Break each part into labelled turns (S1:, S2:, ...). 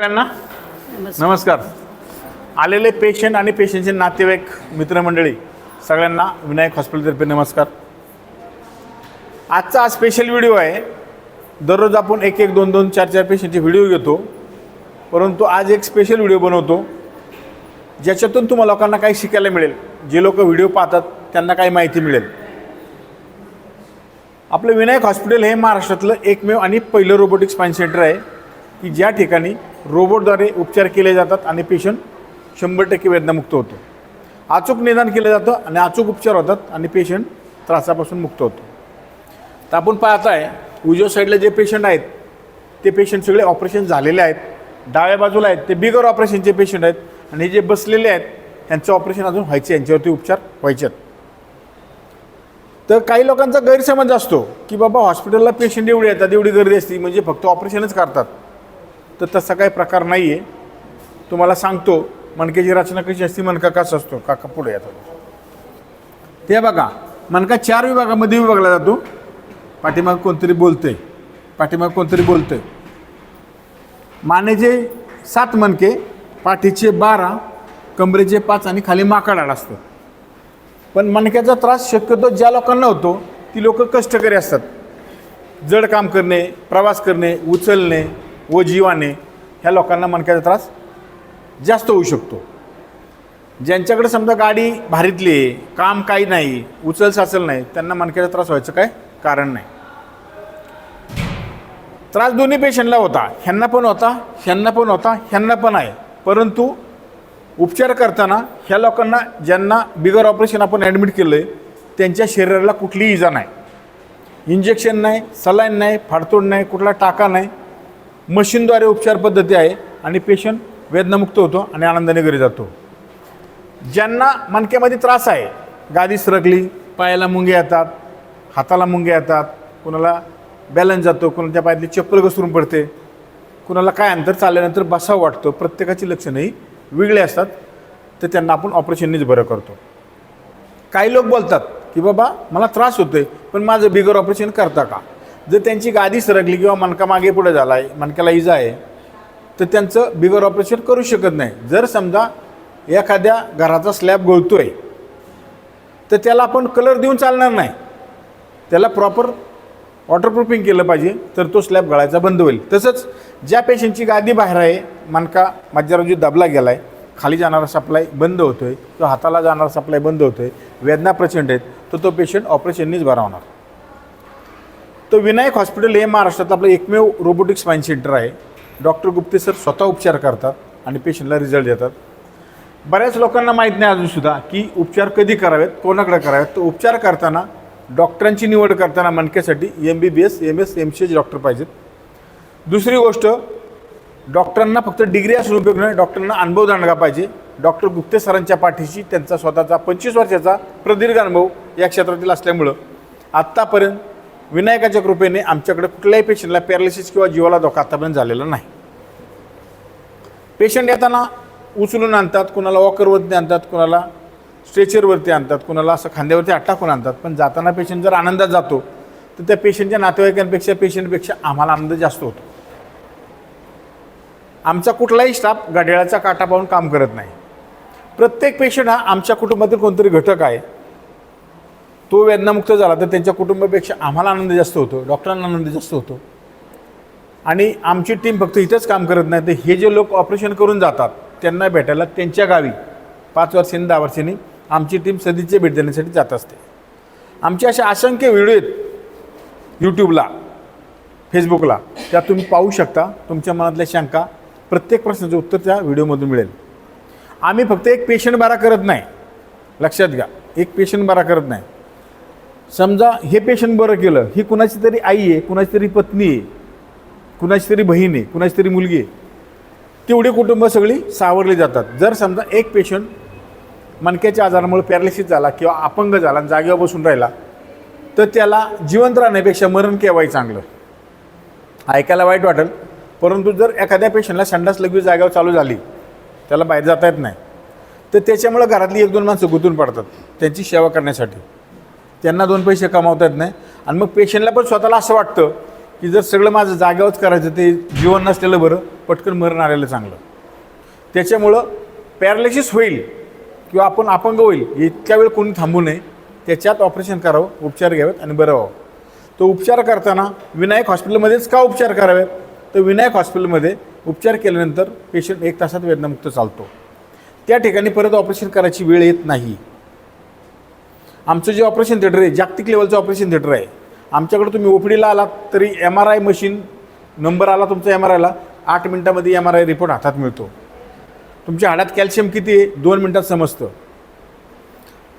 S1: सगळ्यांना नमस्कार. आलेले पेशंट आणि पेशंटचे नातेवाईक मित्रमंडळी सगळ्यांना विनायक हॉस्पिटलतर्फे नमस्कार. आजचा हा स्पेशल व्हिडिओ आहे. दररोज आपण एक एक दोन दोन चार चार पेशंटचे व्हिडिओ घेतो. परंतु आज एक स्पेशल व्हिडिओ बनवतो. ज्याच्यातून तुम्हाला लोकांना काही शिकायला मिळेल. जे लोक व्हिडिओ पाहतात त्यांना काही माहिती मिळेल. आपलं विनायक हॉस्पिटल हे महाराष्ट्रातलं एकमेव आणि पहिलं रोबोटिक स्पाईन सेंटर आहे. की ज्या ठिकाणी रोबोटद्वारे उपचार केले जातात आणि पेशंट शंभर टक्के वेदनामुक्त होतो. अचूक निदान केलं जातं आणि अचूक उपचार होतात आणि पेशंट त्रासापासून मुक्त होतो. तर आपण पाहताय उजव्या साईडला जे पेशंट आहेत ते पेशंट सगळे ऑपरेशन झालेले आहेत. डाव्या बाजूला आहेत ते बिगर ऑपरेशनचे पेशंट आहेत. आणि हे जे बसलेले आहेत त्यांचं ऑपरेशन अजून व्हायचे यांच्यावरती उपचार व्हायचे आहेत. तर काही लोकांचा गैरसमज असतो की बाबा हॉस्पिटलला पेशंट एवढे येतात एवढी गर्दी असते म्हणजे फक्त ऑपरेशनच करतात. तर तसा काही प्रकार नाही आहे तुम्हाला सांगतो मणक्याची रचना कशी असते मणका कसा असतो? काका पुढे येतात ते बघा मणका चार विभागामध्ये विभागला जातो. पाठीमाग कोणतरी बोलतंय. पाठीमाग कोणतरी बोलतंय. मानेचे सात मणके पाठीचे बारा कमरेचे पाच आणि खाली माकडाड असतं. पण मणक्याचा त्रास शक्यतो ज्या लोकांना होतो ती लोक कष्टकरी असतात. जड काम करणे प्रवास करणे उचलणे व जीवाने ह्या लोकांना मणक्याचा त्रास जास्त होऊ शकतो. ज्यांच्याकडे समजा गाडी भारीतली आहे काम काही नाही उचल साचल नाही त्यांना मणक्याचा त्रास व्हायचं काय कारण नाही. त्रास दोन्ही पेशंटला होता. ह्यांना पण होता ह्यांना पण होता ह्यांना पण आहे. परंतु उपचार करताना ह्या लोकांना ज्यांना बिगर ऑपरेशन आपण ॲडमिट केलं आहे त्यांच्या शरीराला कुठलीही इजा नाही. इंजेक्शन नाही सलाईन नाही फाडतोड नाही कुठला टाका नाही मशीनद्वारे उपचार पद्धती आहे आणि पेशंट वेदनामुक्त होतो आणि आनंदाने घरी जातो. ज्यांना मणक्यामध्ये त्रास आहे गादी सरकली पायाला मुंगे येतात हाताला मुंगे येतात कुणाला बॅलन्स जातो कुणाच्या पायातली चप्पल घसरून पडते कुणाला काय अंतर चालल्यानंतर बसावं वाटतो प्रत्येकाची लक्षणंही वेगळी असतात तर त्यांना आपण ऑपरेशननीच बरं करतो. काही लोक बोलतात की बाबा मला त्रास होतोय पण माझं बिगर ऑपरेशन करता का? जर त्यांची गादी सरकली किंवा मणका मागे पुढे झाला आहे मणक्याला इजा आहे तर त्यांचं बिगर ऑपरेशन करू शकत नाही. जर समजा एखाद्या घराचा स्लॅब गळतो आहे तर त्याला आपण कलर देऊन चालणार नाही. त्याला प्रॉपर वॉटरप्रूफिंग केलं पाहिजे तर तो स्लॅब गळायचा बंद होईल. तसंच ज्या पेशंटची गादी बाहेर आहे मणका मज्जारोजी दबला गेला आहे खाली जाणारा सप्लाय बंद होतो आहे किंवा हाताला जाणारा सप्लाय बंद होतो आहे वेदना प्रचंड आहेत तर तो पेशंट ऑपरेशननीच बरा होणार तर विनायक हॉस्पिटल हे महाराष्ट्रात आपलं एकमेव रोबोटिक स्पाईन सेंटर आहे. डॉक्टर गुप्ते सर स्वतः उपचार करतात आणि पेशंटला रिझल्ट देतात. बऱ्याच लोकांना माहीत नाही अजूनसुद्धा की उपचार कधी करावेत कोणाकडे करावेत. तर उपचार करताना डॉक्टरांची निवड करताना मणक्यासाठी M B B S M S M C H doctor पाहिजेत. दुसरी गोष्ट डॉक्टरांना फक्त डिग्री असून उपयोग नाही डॉक्टरांना अनुभव दांडगा पाहिजे. डॉक्टर गुप्ते सरांच्या पाठीशी त्यांचा स्वतःचा पंचवीस वर्षाचा प्रदीर्घ अनुभव या क्षेत्रातील असल्यामुळं आत्तापर्यंत विनायकाच्या कृपेने आमच्याकडे कुठल्याही पेशंटला पॅरालिसिस किंवा जीवाला धोका आतापर्यंत झालेला नाही. पेशंट येताना उचलून आणतात कुणाला वॉकरवरती आणतात कुणाला स्ट्रेचरवरती आणतात कुणाला असं खांद्यावरती हात टाकून आणतात. पण जाताना पेशंट जर आनंदात जातो तर त्या पेशंटच्या नातेवाईकांपेक्षा पेशंटपेक्षा आम्हाला आनंद जास्त होतो. आमचा कुठलाही स्टाफ घड्याळाचा काटा पाहून काम करत नाही. प्रत्येक पेशंट हा आमच्या कुटुंबातील कोणतरी घटक आहे. तो वेदनामुक्त झाला तर त्यांच्या कुटुंबापेक्षा आम्हाला आनंद जास्त होतो डॉक्टरांना आनंद जास्त होतो. आणि आमची टीम फक्त इथंच काम करत नाही तर हे जे लोक ऑपरेशन करून जातात त्यांना भेटायला त्यांच्या गावी पाच वर्षांनी दहा वर्षांनी आमची टीम सदिच्छे भेट देण्यासाठी जात असते. आमचे असे असंख्य व्हिडिओ आहेत यूट्यूबला फेसबुकला त्या तुम्ही पाहू शकता तुमच्या मनातल्या शंका प्रत्येक प्रश्नाचं उत्तर त्या व्हिडिओमधून मिळेल. आम्ही फक्त एक पेशंट बरा करत नाही लक्षात घ्या एक पेशंट बरा करत नाही. समजा हे पेशंट बरं केलं ही कुणाची तरी आई आहे कुणाची तरी पत्नी आहे कुणाची तरी बहीण आहे कुणाची तरी मुलगी आहे तेवढी कुटुंब सगळी सावरली जातात. जर समजा एक पेशंट मणक्याच्या आजारामुळे पॅरालिसिस झाला किंवा अपंग झाला आणि जागेवर बसून राहिला तर त्याला जिवंत राहण्यापेक्षा मरण केव्हाही चांगलं. ऐकायला वाईट वाटेल परंतु जर एखाद्या पेशंटला संडास लगेच जागेवर चालू झाली त्याला बाहेर जाता येत नाही तर त्याच्यामुळं घरातली एक दोन माणसं गुंतून पडतात त्यांची सेवा करण्यासाठी. त्यांना दोन पैसे कमावता येत नाही. आणि मग पेशंटला पण स्वतःला असं वाटतं की जर सगळं माझं जागेवरच करायचं ते जीवन नसलेलं बरं पटकन मरण आलेलं चांगलं. त्याच्यामुळं पॅरालिसिस होईल किंवा आपण अपंग होईल इतक्या वेळ कोणी थांबू नये. त्याच्यात ऑपरेशन करावं उपचार घ्यावेत आणि बरं व्हावं. तो उपचार करताना विनायक हॉस्पिटलमध्येच का उपचार करावेत? तर विनायक हॉस्पिटलमध्ये उपचार केल्यानंतर पेशंट एक तासात वेदनामुक्त चालतो. त्या ठिकाणी परत ऑपरेशन करायची वेळ येत नाही. आमचं जे ऑपरेशन थिएटर आहे जागतिक लेवलचं ऑपरेशन थिएटर आहे. आमच्याकडे तुम्ही ओपीडीला आलात तरी M R I machine number आला तुमचा एम आर आयला आठ मिनटामध्ये एम आर आय रिपोर्ट हातात मिळतो. तुमच्या हाडात कॅल्शियम किती आहे दोन मिनटात समजतं.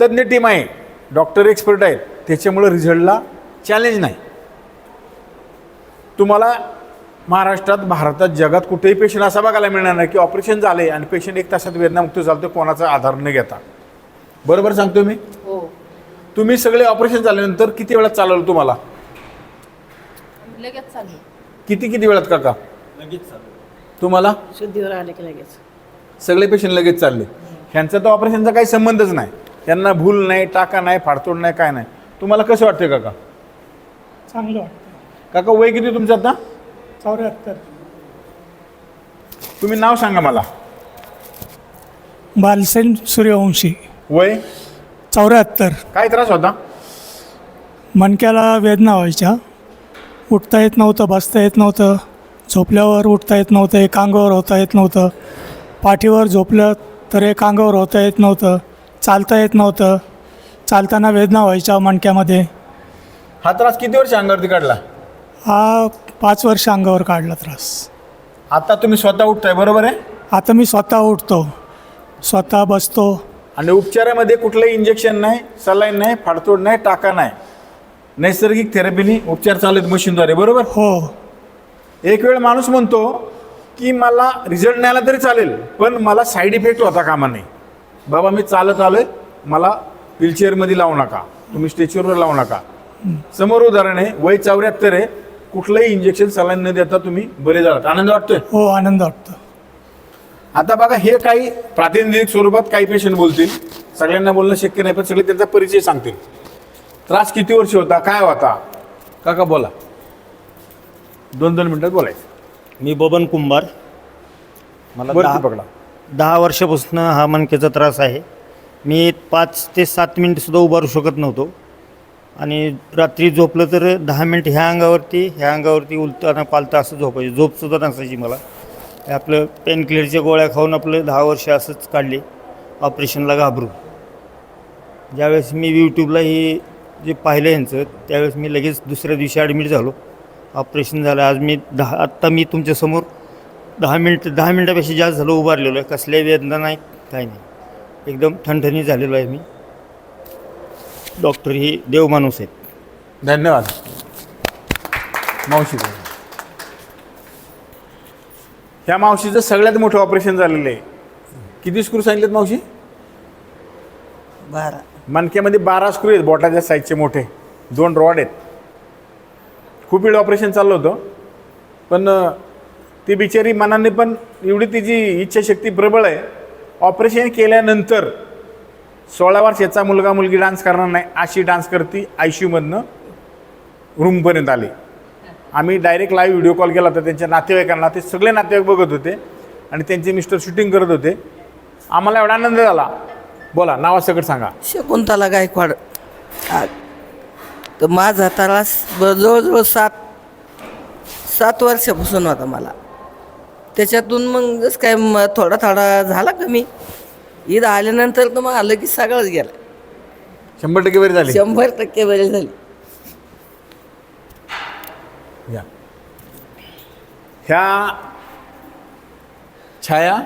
S1: तज्ज्ञ टीम आहे डॉक्टर एक्सपर्ट आहेत त्याच्यामुळं रिझल्टला चॅलेंज नाही. तुम्हाला महाराष्ट्रात भारतात जगात कुठेही पेशंट असा बघायला मिळणार नाही की ऑपरेशन झालं आहे आणि पेशंट एक तासात वेदनामुक्त चालतो कोणाचा आधार न घेता. बरोबर सांगतो मी?
S2: हो.
S1: तुम्ही सगळे ऑपरेशन झाल्यानंतर किती वेळात चालवलं तुम्हाला?
S2: लगेच चालू.
S1: किती किती वेळात काका? तुम्हाला?
S2: शुद्धीवर आले की लगेच.
S1: सगळे पेशंट लगेच चालले. ह्यांचा तर ऑपरेशनचा काही संबंधच नाही. त्यांना भूल नाही टाका नाही फाडतोड नाही काय नाही. तुम्हाला कसं वाटतं काका?
S3: चांगलं वाटतं
S1: काका वय किती तुमचं आता?
S3: चौऱ्याहत्तर.
S1: तुम्ही नाव सांगा मला.
S3: बालसेन सूर्यवंशी.
S1: वय?
S3: चौऱ्याहत्तर.
S1: काय त्रास होता?
S3: मणक्याला वेदना व्हायच्या. उठता येत नव्हतं बसता येत नव्हतं. झोपल्यावर उठता येत नव्हतं एक अंगावर होता येत नव्हतं. पाठीवर झोपलं तर एक अंगावर होता येत नव्हतं. चालता येत नव्हतं. चालताना वेदना व्हायच्या मणक्यामध्ये.
S1: हा त्रास किती वर्ष अंगावरती काढला?
S3: हा पाच वर्ष अंगावर काढला त्रास.
S1: आता तुम्ही स्वतः उठताय बरोबर आहे?
S3: आता मी स्वतः उठतो. स्वतः बसतो.
S1: आणि उपचारामध्ये कुठलंही इंजेक्शन नाही सलाईन नाही फाडतोड नाही टाका नाही. नैसर्गिक थेरपीने उपचार चालू आहेत मशीनद्वारे बरोबर?
S3: हो.
S1: एक वेळ माणूस म्हणतो की मला रिझल्ट नाही आला तरी चालेल पण मला साईड इफेक्ट होता कामा नाही बाबा मी चालत आलोय मला व्हीलचेअरमध्ये लावू नका तुम्ही स्टेच्यूरवर लावू नका. समोर उदाहरण आहे वय चौऱ्याहत्तर आहे कुठलंही इंजेक्शन सलाईन न देता तुम्ही बरे झालात. आनंद वाटतोय?
S3: हो आनंद वाटतो.
S1: आता बघा हे काही प्रातिनिधिक स्वरूपात काही पेशंट बोलतील. सगळ्यांना बोलणं शक्य नाही पण सगळे त्यांचा परिचय सांगतील. त्रास किती वर्ष होता? काय होता? काका बोला. दोन दोन मिनिटात बोलायचं.
S4: मी बबन कुंभार. मला दहा
S1: पकडा.
S4: दहा वर्षापासून हा मणक्याचा त्रास आहे. मी पाच ते सात मिनिटसुद्धा उभारू शकत नव्हतो. आणि रात्री झोपलं तर दहा मिनिट ह्या अंगावरती ह्या अंगावरती उलताना पालतं असं झोपायचं. झोपसुद्धा नसायची मला. आपलं पेनकिलरच्या गोळ्या खाऊन आपलं दहा वर्ष असंच काढले. ऑपरेशनला घाबरून ज्यावेळेस मी यूट्यूबला हे जे पाहिलं यांचं त्यावेळेस मी लगेच दुसऱ्या दिवशी ॲडमिट झालो. ऑपरेशन झालं. आज मी दहा आत्ता मी तुमच्यासमोर दहा मिनिट दहा मिनटापेक्षा जास्त झालं उभारलेलो आहे. कसल्याही वेदना नाही काही नाही. एकदम ठणठणी झालेलो आहे मी. डॉक्टर ही देव माणूस आहेत.
S1: धन्यवाद. मावशी. ह्या मावशीचं सगळ्यात मोठं ऑपरेशन झालेलं आहे. किती स्क्रू सांगितलेत मावशी?
S5: बारा.
S1: मणक्यामध्ये बारा स्क्रू आहेत बोटाच्या साईजचे मोठे. दोन रॉड आहेत. खूप वेळ ऑपरेशन चाललं होतं. पण ती बिचारी मनाने पण एवढी तिची इच्छाशक्ती प्रबळ आहे. ऑपरेशन केल्यानंतर सोळा वर्षाचा मुलगा मुलगी डान्स करणार नाही अशी डान्स करती आय सी यूमधनं रूमपर्यंत आली. आम्ही डायरेक्ट लाईव्ह व्हिडिओ कॉल केला होता. त्यांच्या नातेवाईकांना. ते सगळे नातेवाईक बघत होते. आणि त्यांचे मिस्टर शूटिंग करत होते. आम्हाला एवढा आनंद झाला. बोला नावासकट सांगा.
S5: शकुंतला गायकवाड. हा. तर माझा त्रास ब- जवळजवळ सात सात वर्षापासून होता मला. त्याच्यातून मग जसं काय म थोडा थोडा झाला कमी. ईद आल्यानंतर तर मग आलं की सगळंच गेलं.
S1: शंभर टक्के बरी झाली.
S5: शंभर टक्के बरी झाली.
S1: या. ह्या छाया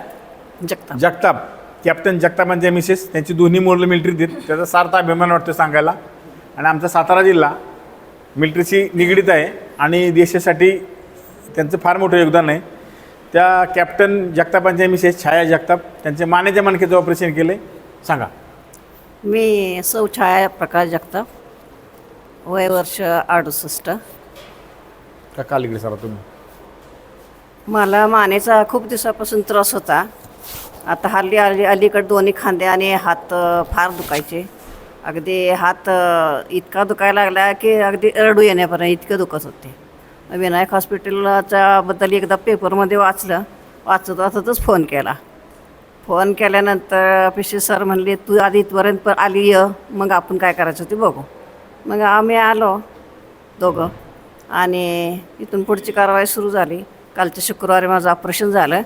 S2: जगताप.
S1: जगताप. कॅप्टन जगतापांच्या मिसेस. त्यांची दोन्ही मुलं मिलिटरीत आहेत त्याचा सार्थ अभिमान वाटतो सांगायला. आणि आमचा सातारा जिल्हा मिलिटरीशी निगडीत आहे. आणि देशासाठी त्यांचं फार मोठं योगदान आहे. त्या कॅप्टन जगतापांच्या मिसेस छाया जगताप. त्यांच्या मानेच्या मणक्याचं ऑपरेशन केलं सांगा.
S2: मी सौ छाया प्रकाश जगताप. वय वर्ष अडुसष्ट.
S1: का काल इकडे सरा तुम्ही?
S2: मला मानेचा खूप दिवसापासून त्रास होता. आता हल्ली अली अलीकडे दोन्ही खांदे आणि हात अ, फार दुखायचे. अगदी हात अ, इतका दुखायला लागला की अगदी रडू येण्यापर्यंत इतकं दुखत होते. विनायक हॉस्पिटलच्या बद्दल एकदा पेपरमध्ये वाचलं. वाचत वाचतच फोन केला. फोन केल्यानंतर पिशे सर म्हणले तू आधी इथपर्यंत आली य मग आपण काय करायचं ते बघू. मग आम्ही आलो. दोघं. आणि इथून पुढची कारवाई सुरू झाली. कालच्या शुक्रवारी माझं ऑपरेशन झालं.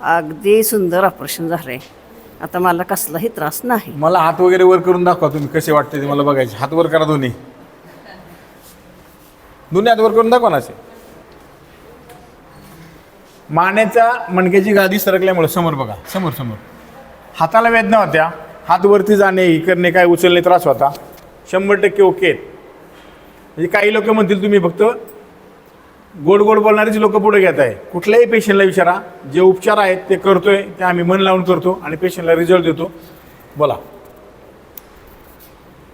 S2: अगदी सुंदर ऑपरेशन झालं आहे आता मला कसलाही त्रास नाही.
S1: मला हात वगैरे वर करून दाखवा तुम्ही कसे वाटते ते मला बघायचे. हात वर करा दोन्ही. दोन्ही हात वर करून दाखवा ना मानेच्या मणक्याची गादी सरकल्यामुळे समोर बघा. समोर समोर. हाताला वेदना होत्या. हात वरती जाणे करणे काय उचलणे त्रास होता. शंभर टक्के ओके आहेत. म्हणजे काही लोक म्हणतील तुम्ही फक्त गोड गोड बोलणारेच लोक पुढे घेत आहे. कुठल्याही पेशंटला विचारा. जे उपचार आहेत ते करतोय ते आम्ही मन लावून करतो आणि पेशंटला रिझल्ट देतो. बोला.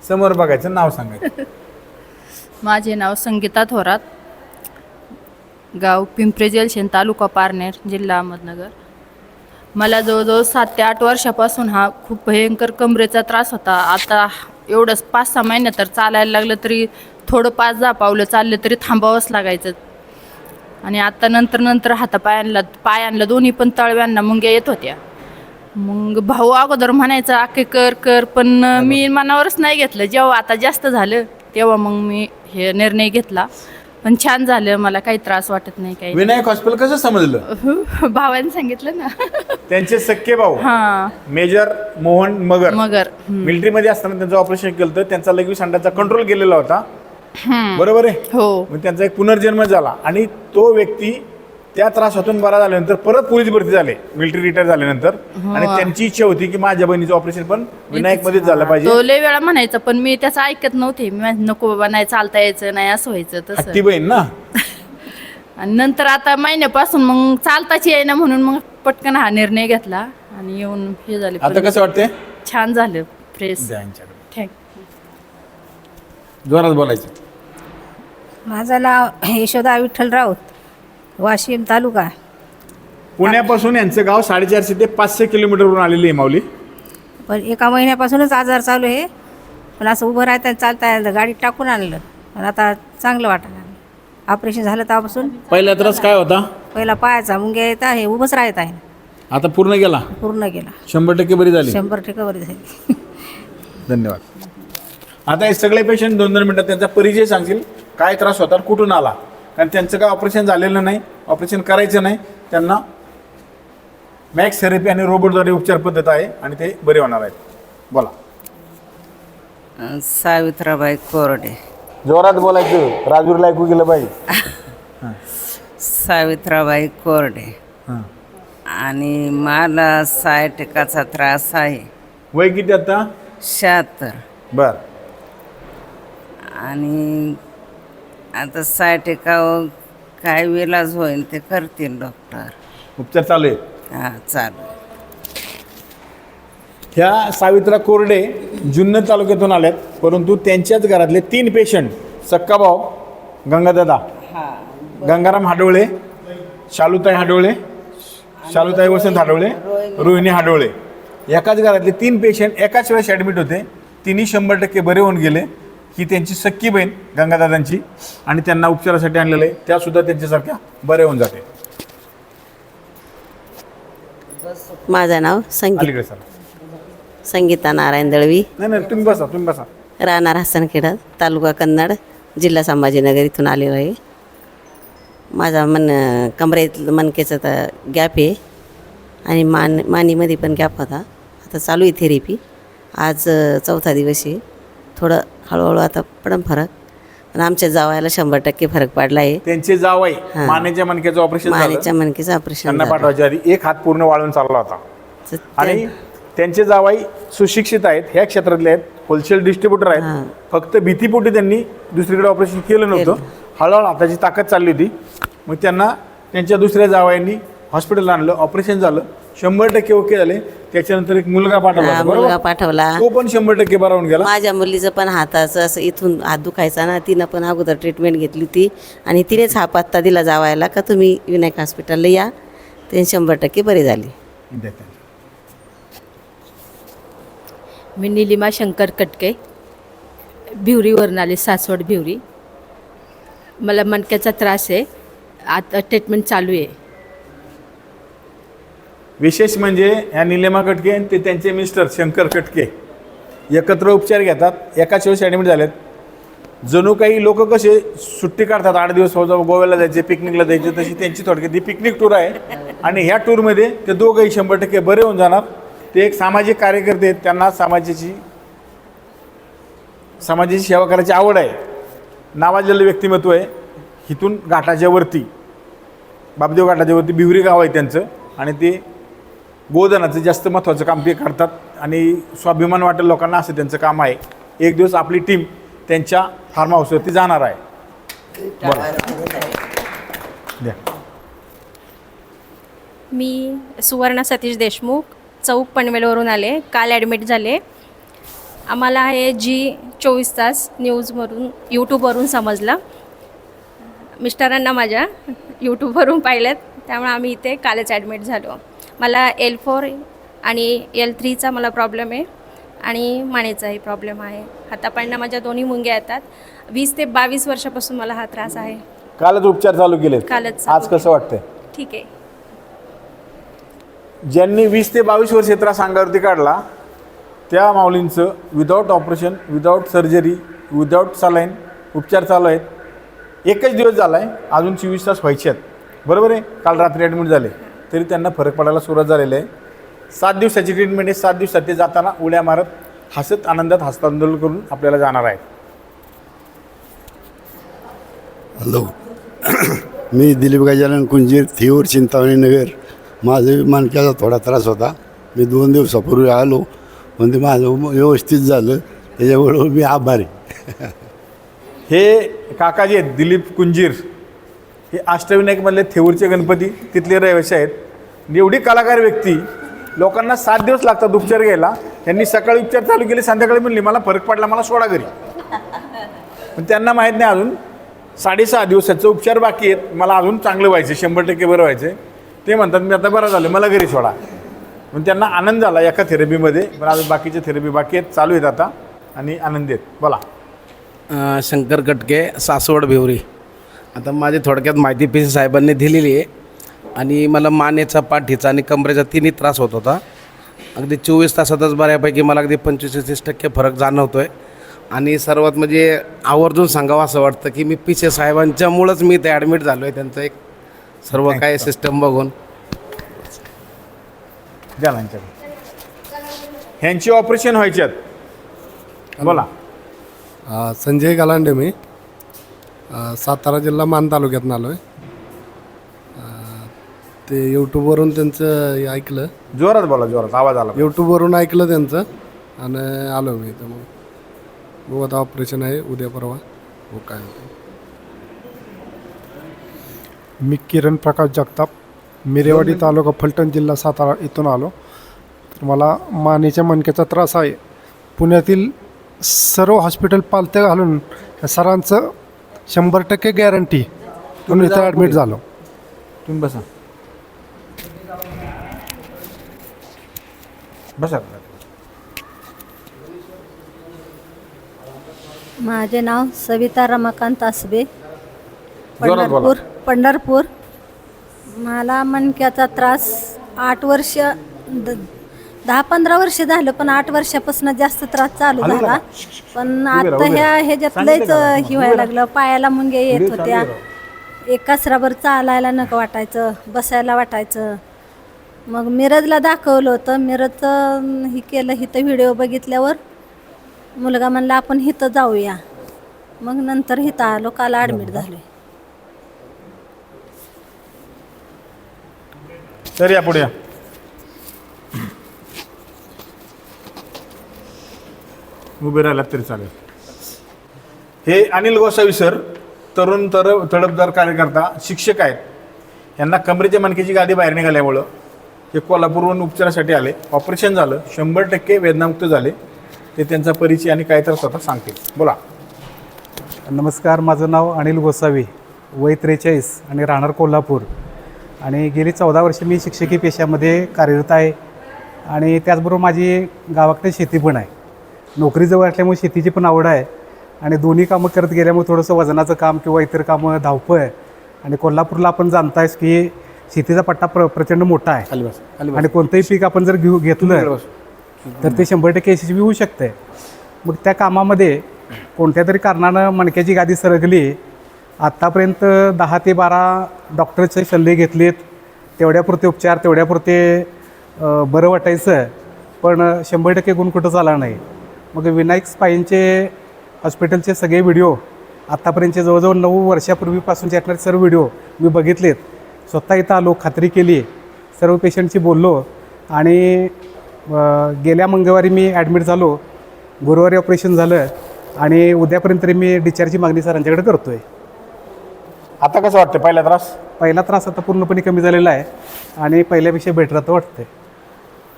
S1: समोर बघायचं नाव सांगायचं.
S6: माझे नाव संगीता थोरात. गाव पिंपरी जलशेन तालुका पारनेर जिल्हा अहमदनगर. मला जवळजवळ सात ते आठ वर्षापासून हा खूप भयंकर कमरेचा त्रास होता. आता एवढंच पाच सहा महिने तर चालायला लागलं तरी थोडं पाच दहा पावलं चाललं तरी थांबावंच लागायचं. आणि आता नंतर नंतर हातापायांना पायांना दोन्ही पण तळव्यांना मुंग्या येत होत्या. मग भाऊ अगोदर म्हणायचा आखे कर कर पण मी मनावरच नाही घेतलं. जेव्हा आता जास्त झालं तेव्हा मग मी हे निर्णय घेतला. पण छान झालं मला काही त्रास वाटत नाही काही
S1: विनायक हॉस्पिटल कसं समजलं?
S6: भावाने सांगितलं ना.
S1: त्यांचे सख्खे भाऊ
S6: हां.
S1: मेजर मोहन मगर.
S6: मगर हं.
S1: मिलिटरीमध्ये असताना त्यांचं ऑपरेशन केलं तर त्यांचा लघवी सांडाचा कंट्रोल केलेला होता. बरोबर आहे?
S6: हो.
S1: मग त्यांचा एक पुनर्जन्म झाला आणि तो व्यक्ती त्या त्रासातून बरा झाल्यानंतर परत पोलीस भरती झाले मिलिटरी रिटायर झाल्यानंतर. आणि त्यांची इच्छा होती की माझ्या बहिणीचं ऑपरेशन पण विनायक मध्येच झालं पाहिजे.
S6: तो लय वेळा म्हणायचा पण मी त्याचं ऐकत नव्हते. मी म्हणायचे, नको बाबा नाही चालता यायचं नाही असं व्हायचं तसं.
S1: हत्ती बहीण ना?
S6: आणि नंतर आता महिन्यापासून मग चालताच येईना म्हणून मग पटकन हा निर्णय घेतला आणि येऊन हे झाले
S1: आता
S6: पण
S1: कसं वाटतंय?
S6: छान झालं फ्रेश
S1: द्या यांच्याकडे.
S6: थँक्यू
S1: जोरात बोलायचं.
S7: माझं नाव यशोदा विठ्ठल राऊत वाशिम तालुका.
S1: पुण्यापासून यांचं गाव साडेचारशे ते पाचशे किलोमीटरवरून आलेली आहे माऊली.
S7: पण एका महिन्यापासूनच आजार चालू आहे. पण असं उभं राहता चालता येतं गाडीत टाकून आणलं. पण आता चांगलं वाटायला लागलं. ऑपरेशन झालं तेव्हापासून.
S1: पहिला त्रास काय होता?
S7: पहिला पायाचा मुंग्या येत आहे उभंच राहत आहे.
S1: आता पूर्ण गेला?
S7: पूर्ण गेला.
S1: शंभर टक्के बरी झाली.
S7: शंभर टक्के बरी झाली.
S1: धन्यवाद. आता हे सगळे पेशंट दोन दोन मिनिटात त्यांचा परिचय सांगतील काय त्रास होता कुठून आला? कारण त्यांचं काय ऑपरेशन झालेलं नाही ऑपरेशन करायचं नाही. त्यांना मॅक्स थेरपी आणि रोबोटद्वारे उपचार पद्धत आहे आणि ते बरे होणार आहेत. बोला.
S5: सावित्राबाई कोरडे.
S1: जोरात बोलायचं. राजूरला ऐकू गेलं पाहिजे.
S5: सावित्राबाई कोरडे.
S1: हां.
S5: आणि मला सायटिकाचा त्रास आहे.
S1: वय किती आता?
S5: शहात्तर.
S1: बर.
S5: आणि आता सायटिकावर काय विलाज होईल ते करतील डॉक्टर
S1: उपचार चालू आहेत.
S5: हां चालू
S1: ह्या सावित्रा कोरडे जुन्नर तालुक्यातून आल्यात परंतु त्यांच्याच घरातले तीन पेशंट सक्काभाऊ गंगादादा गंगाराम हाडोळे शालुताई हाडोळे शालुताई वसंत हाडोळे रोहिणी. हाडोळे. एकाच घरातले तीन पेशंट एकाच वेळेस ॲडमिट होते. तिन्ही शंभर टक्के बरे होऊन गेले. ही त्यांची सख्खी बहीण गंगादादांची आणि त्यांना उपचारासाठी आणलेलं आहे. त्यासुद्धा त्यांच्यासारख्या बरे होऊन जाते.
S8: माझं नाव संगीत.
S1: अलीकडे सर
S8: संगीता नारायण दळवी.
S1: नाही नाही तुम्ही बसा तुम्ही बसा.
S8: राहणार हसनखेडा तालुका कन्नड जिल्हा संभाजीनगर इथून आलेलो आहे. माझा मन कमरेत मणकेचा तर गॅप आहे. आणि मान मानीमध्ये पण गॅप होता. आता चालू आहे थेरपी आज अ, चौथा दिवस आहे. थोडं हळूहळू आता पडम फरक. पण आमच्या जावायला शंभर टक्के फरक पडला आहे
S1: त्यांचे जावई
S8: हां.
S1: मानेच्या मणक्याचं ऑपरेशन झालं?
S8: मानेच्या मणकेचं ऑपरेशन
S1: त्यांना
S8: झालं.
S1: पाठवायच्या आधी एक हात पूर्ण वाळून चालला होता.
S8: तर
S1: आणि
S8: त्या-
S1: त्यांचे जावाई सुशिक्षित आहेत ह्या क्षेत्रातले आहेत होलसेल डिस्ट्रीब्युटर आहेत. फक्त भीतीपोटी त्यांनी दुसरीकडे ऑपरेशन केलं नव्हतं. हळूहळू हाताची ताकद चालली होती. मग त्यांना त्यांच्या दुसऱ्या जावयांनी हॉस्पिटलला आणलं ऑपरेशन झालं शंभर टक्के ओके झाले. त्याच्यानंतर एक मुलगा पाठवला
S8: हा,
S1: होता,
S8: मुलगा
S1: बरोबर?
S8: पाठवला.
S1: तो पण शंभर टक्के बरा होऊन गेला.
S8: माझ्या मुलीचं पण हाताचं असं इथून हात दुखायचा ना तिनं पण अगोदर ट्रीटमेंट घेतली होती. आणि तिनेच हा पत्ता दिला जावायला का तुम्ही विनायक हॉस्पिटलला या. ते शंभर टक्के बरी झाली.
S9: मी निलिमा शंकर कटके. भिवरीवरून आले सासवड भिवरी. मला मणक्याचा त्रास आहे. आता ट्रीटमेंट चालू आहे.
S1: विशेष म्हणजे ह्या निलेमा कटके आणि ते त्यांचे मिस्टर शंकर कटके. एकत्र उपचार घेतात एकाच वेळेस ॲडमिट झालेत. जणू काही लोक कसे सुट्टी काढतात आठ दिवस समजा गोव्याला जायचे पिकनिकला जायचे तशी त्यांची थोडक्यात ती पिकनिक टूर आहे. आणि ह्या टूरमध्ये ते दोघंही शंभर टक्के बरे होऊन जाणार. ते एक सामाजिक कार्यकर्ते आहेत त्यांना समाजाची समाजाची सेवा करायची आवड आहे. नावाजलेलं व्यक्तिमत्व आहे. इथून घाटाच्या वरती बाबदेव घाटाच्या वरती बिवरी गाव आहे त्यांचं. आणि ते गोधनाचं जास्त महत्त्वाचं काम ते करतात आणि स्वाभिमान वाटेल लोकांना असं त्यांचं काम आहे. एक दिवस आपली टीम त्यांच्या फार्म हाऊसवरती जाणार आहे. द्या.
S10: मी सुवर्णा सतीश देशमुख चौक पनवेलवरून आले काल ॲडमिट झाले. आम्हाला हे जी चोवीस तास न्यूजवरून यूट्यूबवरून समजलं. मिस्टरांना माझ्या यूट्यूबवरून पाहिलं त्यामुळे आम्ही इथे कालच ॲडमिट झालो. मला एल फोर आणि एल थ्रीचा मला प्रॉब्लेम आहे आणि मानेचाही प्रॉब्लेम आहे. हातापायना माझ्या दोन्ही मुंग्या येतात. वीस ते बावीस वर्षापासून मला हा त्रास आहे.
S1: कालच उपचार चालू केले
S10: कालच
S1: आज कसं वाटतंय?
S10: ठीक आहे.
S1: ज्यांनी वीस ते बावीस वर्ष त्रास अंगावरती काढला त्या माऊलींचं without operation without surgery without saline उपचार चालू आहेत. एकच दिवस झाला आहे अजून चोवीस तास व्हायचे आहेत. बरोबर आहे? काल रात्री ॲडमिट झाले. तरी त्यांना फरक पडायला सुरुवात झालेली आहे. सात दिवसाची ट्रीटमेंट आहे. सात दिवसात ते जाताना उड्या मारत हसत आनंदात हस्तांदोलन करून आपल्याला जाणार आहेत
S11: हॅलो. मी दिलीप गजानन कुंजीर थेऊर चिंतामणी नगर. माझं मणक्याचा थोडा त्रास होता. मी दोन दिवसापूर्वी आलो. ते माझं व्यवस्थित झालं. त्याच्याबरोबर मी आभारी.
S1: हे काका जे आहेत दिलीप कुंजीर. हे अष्टविनायकमधले थेऊरचे गणपती तिथले रहिवासी आहेत. एवढी कलाकार व्यक्ती लोकांना सात दिवस लागतात उपचार घ्यायला. त्यांनी सकाळी उपचार चालू केले संध्याकाळी म्हणली मला फरक पडला मला सोडा घरी. पण त्यांना माहीत नाही अजून. साडेसहा दिवसाचे उपचार बाकी आहेत. मला अजून चांगलं व्हायचं शंभर टक्के बरं व्हायचं ते म्हणतात मी आता बरं झालं मला घरी सोडा. पण त्यांना आनंद झाला एका थेरपीमध्ये पण अजून बाकीचे थेरपी बाकी आहेत चालू आहेत आता. आणि आनंदी आहेत. बोला.
S12: शंकर कटके सासवड भिवरी. आता माझी थोडक्यात माहिती पी सी साहेबांनी दिलेली आहे. आणि मला मानेचा पाठीचा आणि कमरेचा तिन्ही त्रास होत होता. अगदी चोवीस तासातच बऱ्यापैकी मला अगदी पंचवीस ते तीस टक्के फरक जाणवतो आहे आणि सर्वात म्हणजे आवर्जून सांगावं असं वाटतं की मी पी सी साहेबांच्यामुळंच मी इथे ॲडमिट झालो आहे त्यांचं एक सर्व काय सिस्टम बघून.
S1: ह्यांची ऑपरेशन व्हायच्यात. बोला.
S13: संजय गलांडे मी. सातारा जिल्हा मान तालुक्यातून आलो आहे ते यूट्यूबवरून त्यांचं हे ऐकलं.
S1: जोरात बोला जोरात. आवाज आला
S13: यूट्यूबवरून ऐकलं त्यांचं आणि आलो मी तर मग. बघू आता ऑपरेशन आहे उद्या परवा. हो काय होतं
S3: मी किरण प्रकाश जगताप. मिरेवाडी तालुका फलटण जिल्हा सातारा इथून आलो. तर मला मानेच्या मणक्याचा त्रास आहे. पुण्यातील सर्व हॉस्पिटल पालत्या घालून या सरांचं शंभर टक्के गॅरंटी म्हणून इथं ॲडमिट झालो.
S1: तुम्ही बसा. बसा.
S7: माझे नाव सविता रमाकांत आसबे.
S1: जोरात बोला.
S7: पंढरपूर पंढरपूर. मला मणक्याचा त्रास आठ वर्ष द- दहा पंधरा वर्ष झालं पण आठ वर्षापासून जास्त त्रास चालू झाला. पण आता ह्या. ह्याच्यात लयच? ही व्हायला. लागलं पायाला मुंग्या येत होत्या. एक कसराभर चालायला नको वाटायचं बसायला वाटायचं. मग मिरजला दाखवलं होतं. मिरजचं हे केलं इथं व्हिडिओ बघितल्यावर मुलगा म्हणला आपण इथं जाऊया. मग नंतर इथं आलो काल ॲडमिट झाले
S1: तर या पुढे या. उभे राहिलात तरी चालेल. हे अनिल गोसावी सर तरुण तर तडफदार कार्यकर्ता शिक्षक आहेत. यांना कमरेच्या मणक्याची गादी बाहेर निघाल्यामुळं हे कोल्हापूरवरून उपचारासाठी आले. ऑपरेशन झालं शंभर टक्के वेदनामुक्त झाले. ते त्यांचा परिचय आणि काय तर स्वतः सांगतील. बोला.
S3: नमस्कार माझं नाव अनिल गोसावी वय त्रेचाळीस आणि राहणार कोल्हापूर. आणि गेली चौदा वर्ष मी शिक्षकी पेशामध्ये कार्यरत आहे. आणि त्याचबरोबर माझी गावाकडे शेती पण आहे. नोकरी जवळ असल्यामुळे शेतीची पण आवड आहे. आणि दोन्ही कामं करत गेल्यामुळे थोडंसं वजनाचं काम किंवा इतर कामं धावपं आहे. आणि कोल्हापूरला आपण जाणतायच की शेतीचा पट्टा प्र प्रचंड मोठा आहे. आणि कोणतंही पीक आपण जर घेऊ घेतलं तर ते शंभर टक्के यशस्वी होऊ शकतं मग त्या कामामध्ये कोणत्या तरी कारणानं मणक्याची गादी सरकली आत्तापर्यंत दहा ते बारा डॉक्टरचे सल्ले घेतलेत. तेवढ्यापुरते उपचार तेवढ्यापुरते बरं वाटायचं. पण शंभर टक्के गुण कुठं झाला नाही. मग विनायक स्पाईनचे हॉस्पिटलचे सगळे व्हिडिओ आत्तापर्यंतचे जवळजवळ नऊ वर्षापूर्वीपासूनचे असणारे सर्व व्हिडिओ मी बघितलेत. स्वतः इथं आलो खात्री केली सर्व पेशंटशी बोललो आणि गेल्या मंगळवारी मी ॲडमिट झालो. गुरुवारी ऑपरेशन झालं आणि उद्यापर्यंत तरी मी डिस्चार्जची मागणी सरांच्याकडे करतो आहे
S1: आता कसं वाटतं पहिला त्रास?
S3: पहिला त्रास आता पूर्णपणे कमी झालेला आहे आणि पहिल्यापेक्षा बेटर आता वाटतंय.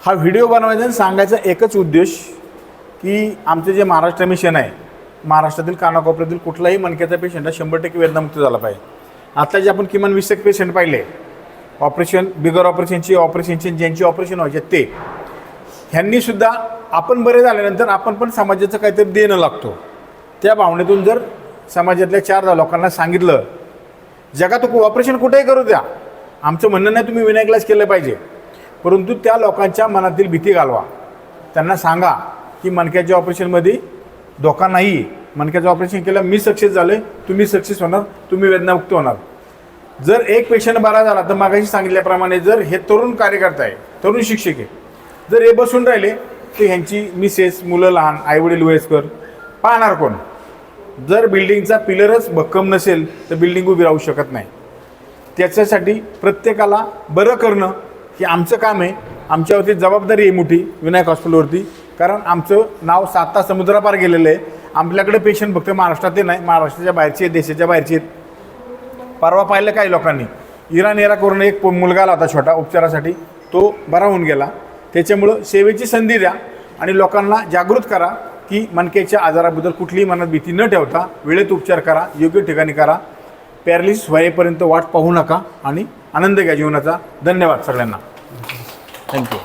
S1: हा व्हिडिओ बनवायचा सांगायचा एकच उद्देश की आमचं जे महाराष्ट्र मिशन आहे महाराष्ट्रातील कानाकोपऱ्यातील कुठलाही मणक्याचा पेशंट हा शंभर टक्के वेदनामुक्त झाला पाहिजे. आता जे आपण किमान वीस एक पेशंट पाहिले ऑपरेशन बिगर ऑपरेशनची ऑपरेशनची ज्यांची ऑपरेशन व्हायचे ते ह्यांनीसुद्धा आपण बरे झाल्यानंतर आपण पण समाजाचं काहीतरी देणं लागतो. त्या भावनेतून जर समाजातल्या चार दहा लोकांना सांगितलं जगात ऑपरेशन कुठेही करू द्या. आमचं म्हणणं नाही तुम्ही विनायकलाच केलं पाहिजे. परंतु त्या लोकांच्या मनातील भीती घालवा. त्यांना सांगा की मणक्याच्या ऑपरेशनमध्ये धोका नाही मणक्याचं ऑपरेशन केलं मी सक्सेस झालं तुम्ही सक्सेस होणार तुम्ही वेदनामुक्त होणार. जर एक पेशंट बरा झाला तर मागाशी सांगितल्याप्रमाणे जर हे तरुण कार्यकर्ता आहे तरुण शिक्षक आहे जर हे बसून राहिले तर ह्यांची मिसेस मुलं लहान आईवडील वयस्कर पाहणार कोण? जर बिल्डिंगचा पिलरच भक्कम नसेल तर बिल्डिंग उभी राहू शकत नाही. त्याच्यासाठी प्रत्येकाला बरं करणं हे आमचं काम आहे. आमच्यावरती जबाबदारी आहे मोठी विनायक हॉस्पिटलवरती. कारण आमचं नाव साता समुद्रापार गेलेलं आहे. आपल्याकडे पेशंट फक्त महाराष्ट्रातले नाही महाराष्ट्राच्या बाहेरचे आहेत देशाच्या बाहेरचे आहेत. परवा पाहिलं काही लोकांनी? इराण इरा करून एक मुलगा आला होता छोटा उपचारासाठी. तो बरा होऊन गेला. त्याच्यामुळं सेवेची संधी द्या आणि लोकांना जागृत करा की मनकेच्या आजाराबद्दल कुठलीही मनात भीती न ठेवता वेळेत उपचार करा योग्य ठिकाणी करा. पॅरालिसिस व्हायपर्यंत वाट पाहू नका आणि आनंद घ्या जीवनाचा. धन्यवाद सगळ्यांना. थँक्यू